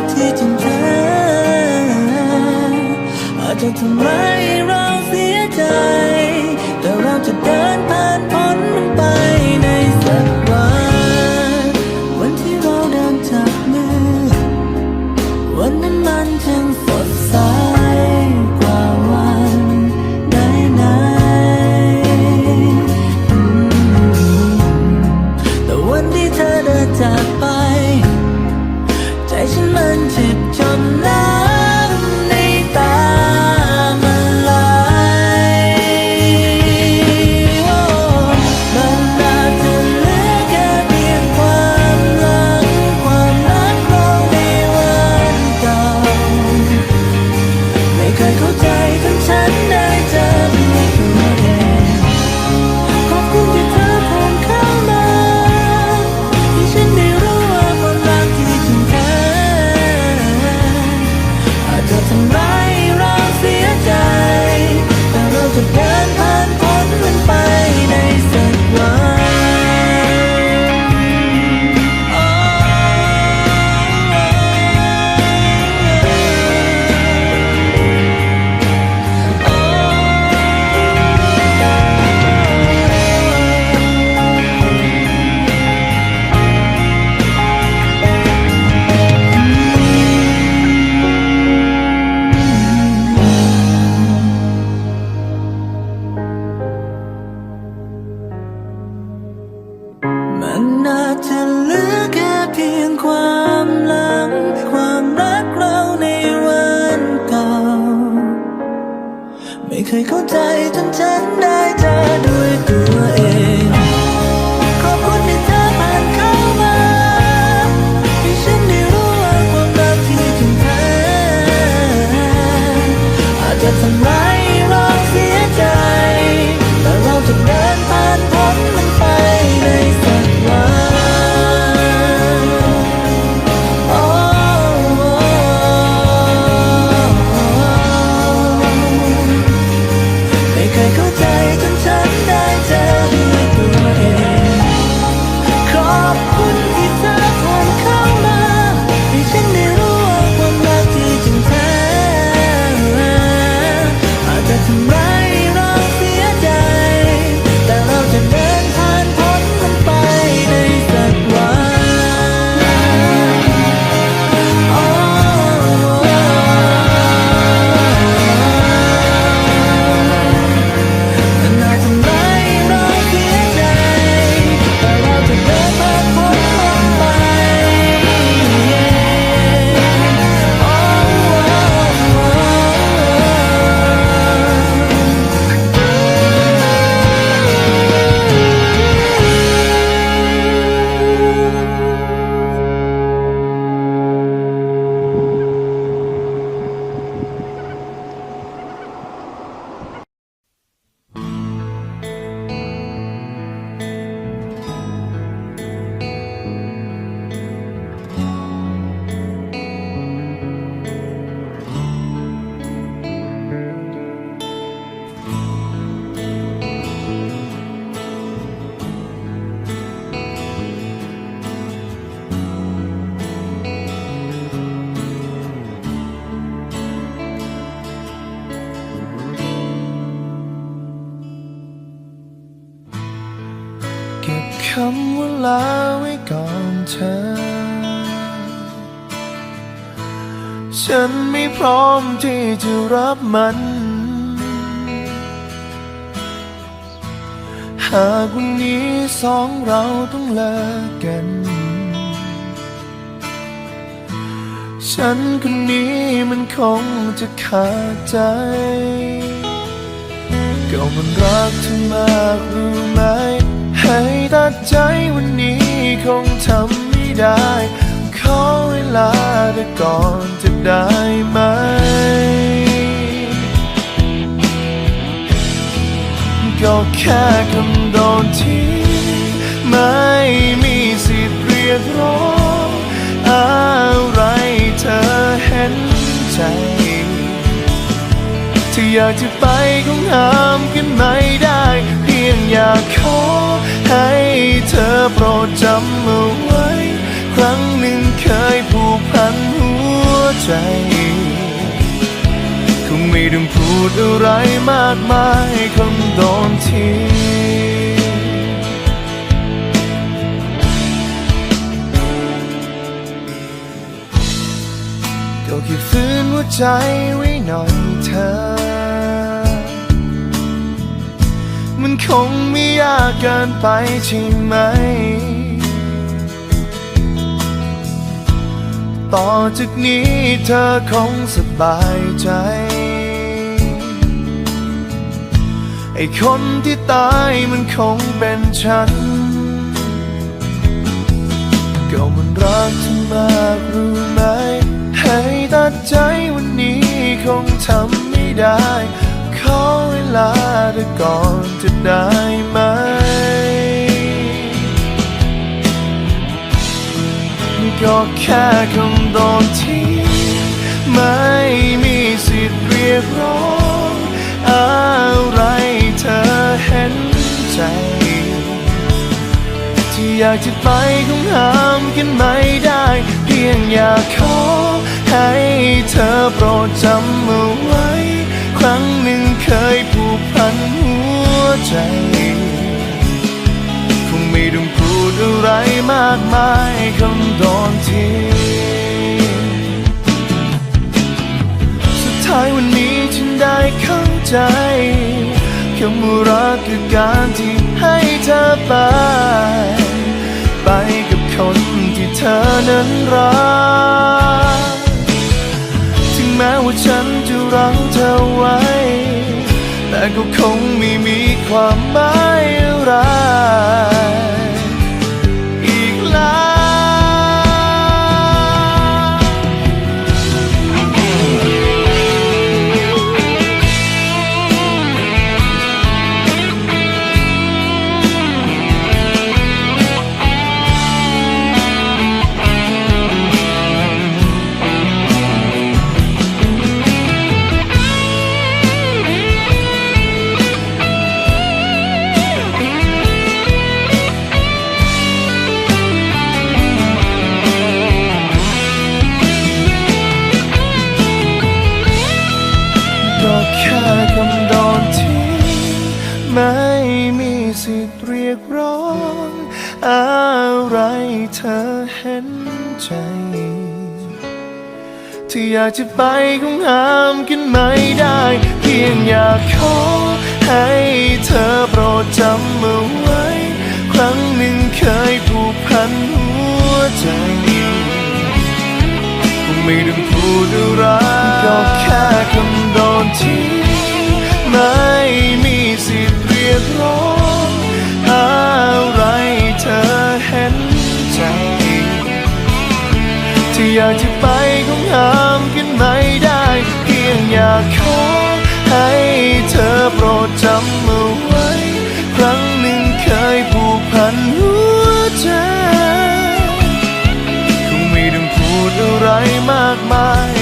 กที่จริงแท้อาจจะทำให้เราเสียใจ แต่เราจะเดินผ่าน ไม่เคยเข้าใจจนฉันได้เจอด้วยตัวเองขอบคุณที่เธอผ่านเข้ามาให้ฉันได้รู้ว่าความรักที่จริงแท้อาจจะทำร้ายเราเสียใจ แต่เราจะเดินผ่าน ลาไว้ก่อนเธอ ฉันไม่พร้อมที่จะรับมัน หากวันนี้สองเราต้องเลิกกัน ฉันคนนี้มันคงจะขาดใจก็มันรักเธอมากรู้ไหม ให้ตัดใจวันนี้คงทำไม่ได้ ขอเวลาเธอก่อนจะได้ไหม ก็แค่คำโดนที่ไม่มีสิทธิ์เรียกร้องอะไรเธอเห็นใจที่อยากจะไปคงห้ามกันไม่ได้ โปรดจำเอาไว้ ครั้งหนึ่งเคยผูกพันหัวใจคงไม่ต้องพูดอะไรมากมายคำโดนทีก็แค่ฟื้นหัวใจไว้หน่อยเธอ มันคงไม่ยากเกินไปใช่ไหม ต่อจากนี้เธอคงสบายใจ ไอ้คนที่ตายมันคงเป็นฉัน ก็มันรักเธอมากรู้ไหม ให้ตัดใจวันนี้คงทำไม่ได้ ลาเธอก่อนจะได้ไหม ก็แค่คำโดนที่ไม่มีสิทธิ์เรียกร้องอะไรเธอเห็นใจ ที่อยากจะไปคงห้ามกันไม่ได้ เพียงอยากขอให้เธอโปรดจำเอาไว้ รั้งหนึ่งเคยผูกพันหัวใจ คงไม่ต้องพูดอะไรมากมายคำโดนทีสุดท้ายวันนี้ฉันได้เข้าใจคำว่ารักคือการที่ให้เธอไป ไปกับคนที่เธอนั้นรัก ก็คงไม่มีความหมายอะไร ไม่มีสิทธิ์เรียกร้อง อะไรเธอเห็นใจ ที่อยากจะไปคงห้ามกันไม่ได้ เพียงอยากขอให้เธอโปรดจำเอาไว้ ครั้งหนึ่งเคยผูกพันหัวใจคงไม่ต้อง อยากจะไปคงห้ามกันไม่ได้ เพียงอยากขอให้เธอโปรดจำเอาไว้ ครั้งหนึ่งเคยผูกพันหัวใจ คงไม่ต้องพูดอะไรมากมาย